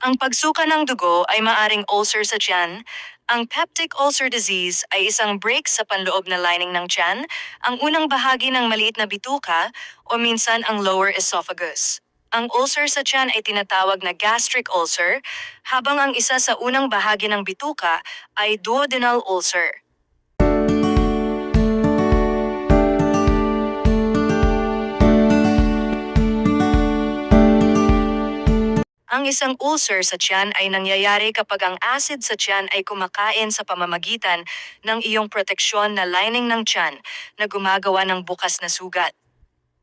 Ang pagsuka ng dugo ay maaring ulcer sa tiyan. Ang peptic ulcer disease ay isang break sa panloob na lining ng tiyan, ang unang bahagi ng maliit na bituka o minsan ang lower esophagus. Ang ulcer sa tiyan ay tinatawag na gastric ulcer, habang ang isa sa unang bahagi ng bituka ay duodenal ulcer. Ang isang ulcer sa tiyan ay nangyayari kapag ang acid sa tiyan ay kumakain sa pamamagitan ng iyong proteksyon na lining ng tiyan na gumagawa ng bukas na sugat.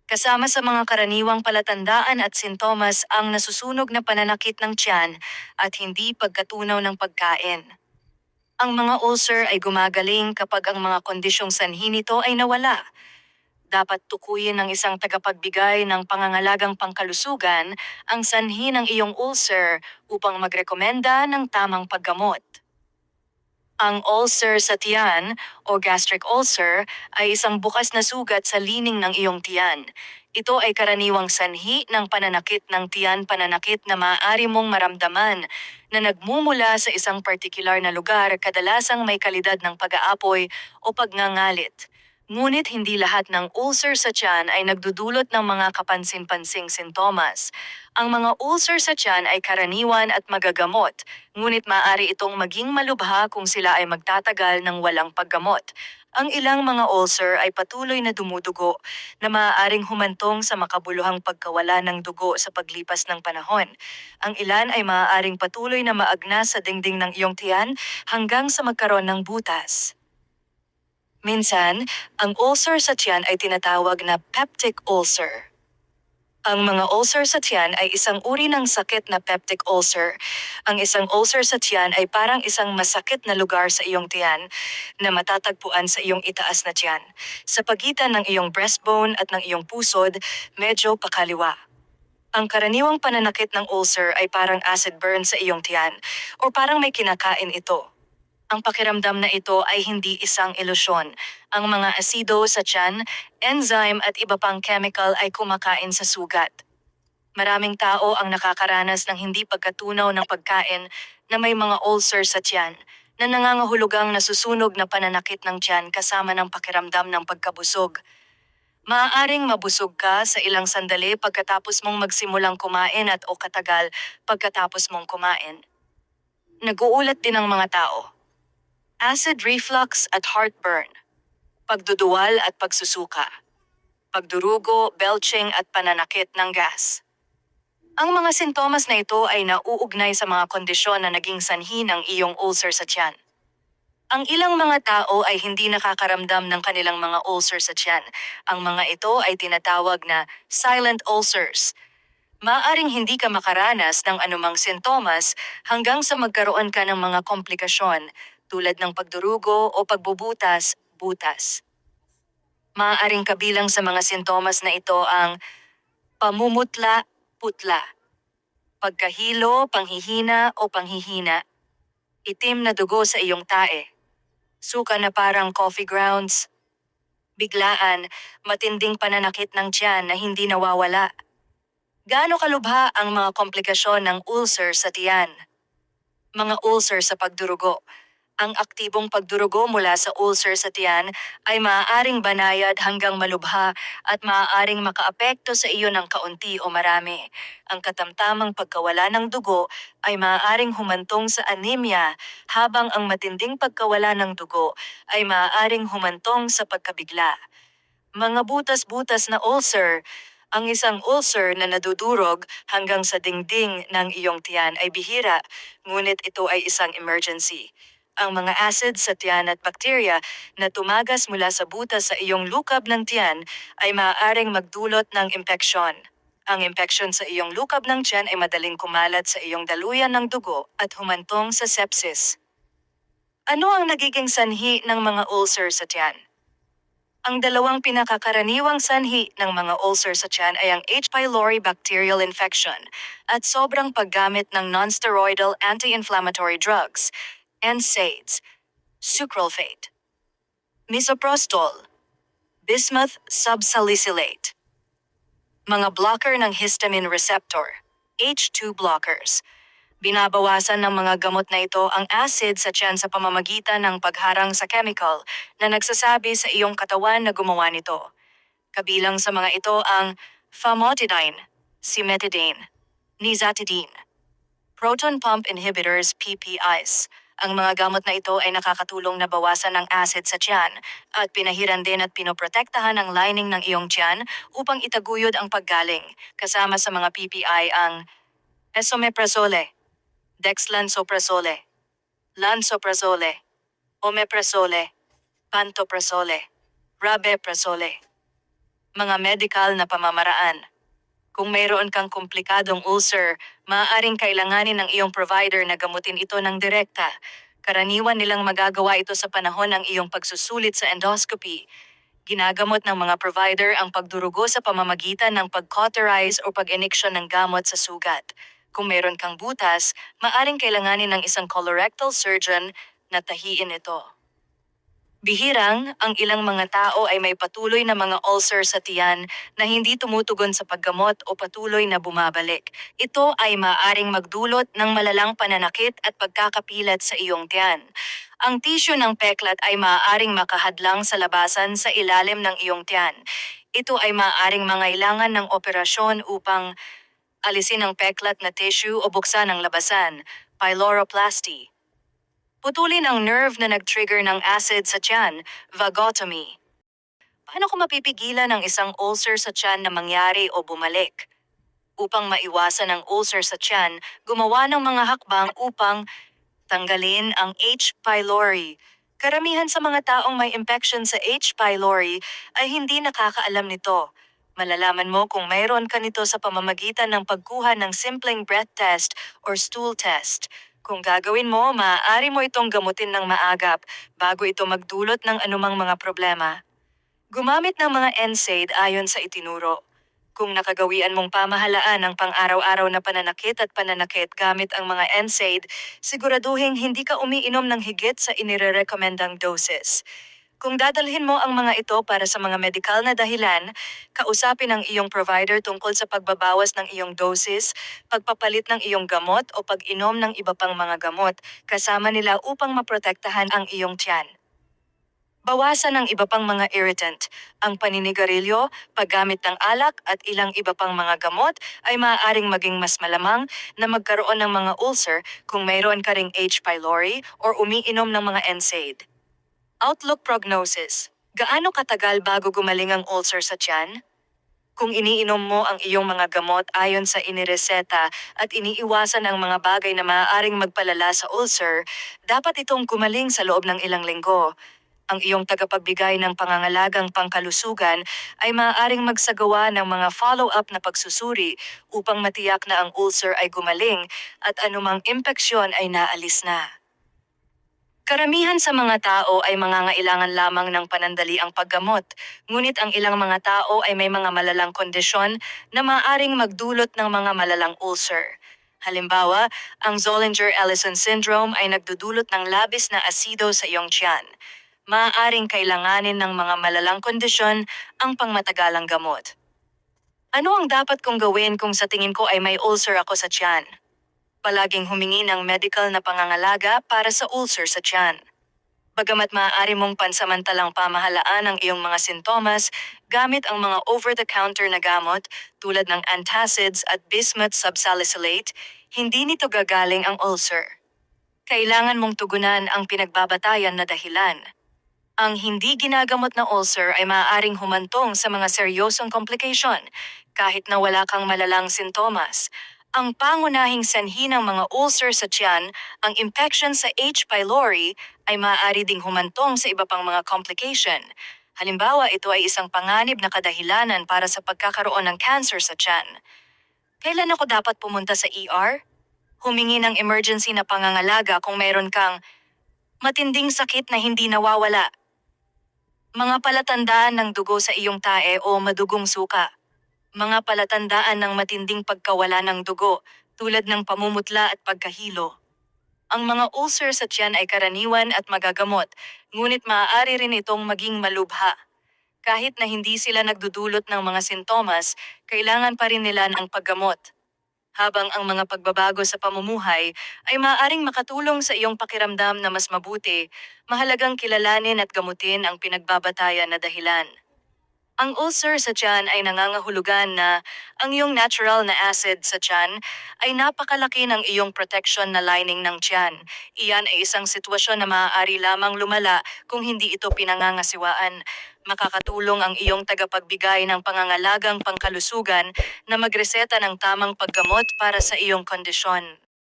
Kasama sa mga karaniwang palatandaan at sintomas ang nasusunog na pananakit ng tiyan at hindi pagkatunaw ng pagkain. Ang mga ulcer ay gumagaling kapag ang mga kondisyong sanhi nito ay nawala dapat tukuyin ng isang tagapagbigay ng pangangalagang pangkalusugan ang sanhi ng iyong ulcer upang magrekomenda ng tamang paggamot. Ang ulcer sa tiyan o gastric ulcer ay isang bukas na sugat sa lining ng iyong tiyan. Ito ay karaniwang sanhi ng pananakit ng tiyan pananakit na maaari mong maramdaman na nagmumula sa isang partikular na lugar kadalasang may kalidad ng pag-aapoy o pagngangalit. Ngunit hindi lahat ng ulcer sa tiyan ay nagdudulot ng mga kapansin-pansing sintomas. Ang mga ulcer sa tiyan ay karaniwan at magagamot, ngunit maaari itong maging malubha kung sila ay magtatagal ng walang paggamot. Ang ilang mga ulcer ay patuloy na dumudugo na maaaring humantong sa makabuluhang pagkawala ng dugo sa paglipas ng panahon. Ang ilan ay maaaring patuloy na maagna sa dingding ng iyong tiyan hanggang sa magkaroon ng butas. Minsan, ang ulcer sa tiyan ay tinatawag na peptic ulcer. Ang mga ulcer sa tiyan ay isang uri ng sakit na peptic ulcer. Ang isang ulcer sa tiyan ay parang isang masakit na lugar sa iyong tiyan na matatagpuan sa iyong itaas na tiyan. Sa pagitan ng iyong breastbone at ng iyong pusod, medyo pakaliwa. Ang karaniwang pananakit ng ulcer ay parang acid burn sa iyong tiyan o parang may kinakain ito. Ang pakiramdam na ito ay hindi isang ilusyon. Ang mga asido sa tiyan, enzyme at iba pang chemical ay kumakain sa sugat. Maraming tao ang nakakaranas ng hindi pagkatunaw ng pagkain na may mga ulcer sa tiyan na nangangahulugang nasusunog na pananakit ng tiyan kasama ng pakiramdam ng pagkabusog. Maaaring mabusog ka sa ilang sandali pagkatapos mong magsimulang kumain at o katagal pagkatapos mong kumain. Naguulat din ang mga tao acid reflux at heartburn, pagduduwal at pagsusuka, pagdurugo, belching at pananakit ng gas. Ang mga sintomas na ito ay nauugnay sa mga kondisyon na naging sanhi ng iyong ulcer sa tiyan. Ang ilang mga tao ay hindi nakakaramdam ng kanilang mga ulcer sa tiyan. Ang mga ito ay tinatawag na silent ulcers. Maaring hindi ka makaranas ng anumang sintomas hanggang sa magkaroon ka ng mga komplikasyon tulad ng pagdurugo o pagbubutas, butas. Maaaring kabilang sa mga sintomas na ito ang pamumutla, putla, pagkahilo, panghihina o panghihina, itim na dugo sa iyong tae, suka na parang coffee grounds, biglaan, matinding pananakit ng tiyan na hindi nawawala. Gaano kalubha ang mga komplikasyon ng ulcer sa tiyan? Mga ulcer sa pagdurugo ang aktibong pagdurugo mula sa ulcer sa tiyan ay maaaring banayad hanggang malubha at maaaring makaapekto sa iyo ng kaunti o marami. Ang katamtamang pagkawala ng dugo ay maaaring humantong sa anemia habang ang matinding pagkawala ng dugo ay maaaring humantong sa pagkabigla. Mga butas-butas na ulcer ang isang ulcer na nadudurog hanggang sa dingding ng iyong tiyan ay bihira, ngunit ito ay isang emergency ang mga acid sa tiyan at bakterya na tumagas mula sa butas sa iyong lukab ng tiyan ay maaaring magdulot ng impeksyon. Ang impeksyon sa iyong lukab ng tiyan ay madaling kumalat sa iyong daluyan ng dugo at humantong sa sepsis. Ano ang nagiging sanhi ng mga ulcer sa tiyan? Ang dalawang pinakakaraniwang sanhi ng mga ulcer sa tiyan ay ang H. pylori bacterial infection at sobrang paggamit ng nonsteroidal anti-inflammatory drugs NSAIDs, sucralfate, misoprostol, bismuth subsalicylate, mga blocker ng histamine receptor, H2 blockers, Binabawasan ng mga gamot na ito ang acid sa tiyan sa pamamagitan ng pagharang sa chemical na nagsasabi sa iyong katawan na gumawa nito. Kabilang sa mga ito ang famotidine, cimetidine, nizatidine, proton pump inhibitors PPIs. Ang mga gamot na ito ay nakakatulong na bawasan ng acid sa tiyan at pinahiran din at pinoprotektahan ang lining ng iyong tiyan upang itaguyod ang paggaling. Kasama sa mga PPI ang esomeprazole, dexlansoprazole, lansoprazole, omeprazole, pantoprazole, rabeprazole. Mga medical na pamamaraan. Kung mayroon kang komplikadong ulcer, maaaring kailanganin ng iyong provider na gamutin ito ng direkta. Karaniwan nilang magagawa ito sa panahon ng iyong pagsusulit sa endoscopy. Ginagamot ng mga provider ang pagdurugo sa pamamagitan ng pag-cauterize o pag-iniksyon ng gamot sa sugat. Kung mayroon kang butas, maaring kailanganin ng isang colorectal surgeon na tahiin ito. Bihirang, ang ilang mga tao ay may patuloy na mga ulcer sa tiyan na hindi tumutugon sa paggamot o patuloy na bumabalik. Ito ay maaring magdulot ng malalang pananakit at pagkakapilat sa iyong tiyan. Ang tissue ng peklat ay maaaring makahadlang sa labasan sa ilalim ng iyong tiyan. Ito ay maaaring mangailangan ng operasyon upang alisin ang peklat na tissue o buksan ang labasan, pyloroplasty. Putulin ang nerve na nag-trigger ng acid sa tiyan, vagotomy. Paano ko mapipigilan ang isang ulcer sa tiyan na mangyari o bumalik? Upang maiwasan ang ulcer sa tiyan, gumawa ng mga hakbang upang tanggalin ang H. pylori. Karamihan sa mga taong may infection sa H. pylori ay hindi nakakaalam nito. Malalaman mo kung mayroon ka nito sa pamamagitan ng pagkuha ng simpleng breath test or stool test. Kung gagawin mo, maaari mo itong gamutin ng maagap bago ito magdulot ng anumang mga problema. Gumamit ng mga NSAID ayon sa itinuro. Kung nakagawian mong pamahalaan ang pang-araw-araw na pananakit at pananakit gamit ang mga NSAID, siguraduhin hindi ka umiinom ng higit sa inirerekomendang doses. Kung dadalhin mo ang mga ito para sa mga medikal na dahilan, kausapin ang iyong provider tungkol sa pagbabawas ng iyong dosis, pagpapalit ng iyong gamot o pag-inom ng iba pang mga gamot kasama nila upang maprotektahan ang iyong tiyan. Bawasan ang iba pang mga irritant. Ang paninigarilyo, paggamit ng alak at ilang iba pang mga gamot ay maaaring maging mas malamang na magkaroon ng mga ulcer kung mayroon ka ring H. pylori or umiinom ng mga NSAID. Outlook prognosis. Gaano katagal bago gumaling ang ulcer sa tiyan? Kung iniinom mo ang iyong mga gamot ayon sa inireseta at iniiwasan ang mga bagay na maaaring magpalala sa ulcer, dapat itong gumaling sa loob ng ilang linggo. Ang iyong tagapagbigay ng pangangalagang pangkalusugan ay maaaring magsagawa ng mga follow-up na pagsusuri upang matiyak na ang ulcer ay gumaling at anumang impeksyon ay naalis na. Karamihan sa mga tao ay mangangailangan lamang ng panandaliang paggamot, ngunit ang ilang mga tao ay may mga malalang kondisyon na maaaring magdulot ng mga malalang ulcer. Halimbawa, ang Zollinger-Ellison syndrome ay nagdudulot ng labis na asido sa iyong tiyan. Maaaring kailanganin ng mga malalang kondisyon ang pangmatagalang gamot. Ano ang dapat kong gawin kung sa tingin ko ay may ulcer ako sa tiyan? Palaging humingi ng medical na pangangalaga para sa ulcer sa tiyan. Bagamat maaari mong pansamantalang pamahalaan ang iyong mga sintomas gamit ang mga over-the-counter na gamot tulad ng antacids at bismuth subsalicylate, hindi nito gagaling ang ulcer. Kailangan mong tugunan ang pinagbabatayan na dahilan. Ang hindi ginagamot na ulcer ay maaaring humantong sa mga seryosong komplikasyon kahit na wala kang malalang sintomas. Ang pangunahing sanhi ng mga ulcer sa tiyan, ang infection sa H. pylori, ay maaari ding humantong sa iba pang mga complication. Halimbawa, ito ay isang panganib na kadahilanan para sa pagkakaroon ng cancer sa tiyan. Kailan ako dapat pumunta sa ER? Humingi ng emergency na pangangalaga kung mayroon kang matinding sakit na hindi nawawala. Mga palatandaan ng dugo sa iyong tae o madugong suka. Mga palatandaan ng matinding pagkawala ng dugo tulad ng pamumutla at pagkahilo. Ang mga ulcer sa tiyan ay karaniwan at magagamot, ngunit maaari rin itong maging malubha. Kahit na hindi sila nagdudulot ng mga sintomas, kailangan pa rin nila ng paggamot. habang ang mga pagbabago sa pamumuhay ay maaaring makatulong sa iyong pakiramdam na mas mabuti, mahalagang kilalanin at gamutin ang pinagbabatayan na dahilan. Ang ulcer sa tiyan ay nangangahulugan na ang iyong natural na acid sa tiyan ay napakalaki ng iyong protection na lining ng tiyan. Iyan ay isang sitwasyon na maaari lamang lumala kung hindi ito pinangangasiwaan. Makakatulong ang iyong tagapagbigay ng pangangalagang pangkalusugan na magreseta ng tamang paggamot para sa iyong kondisyon.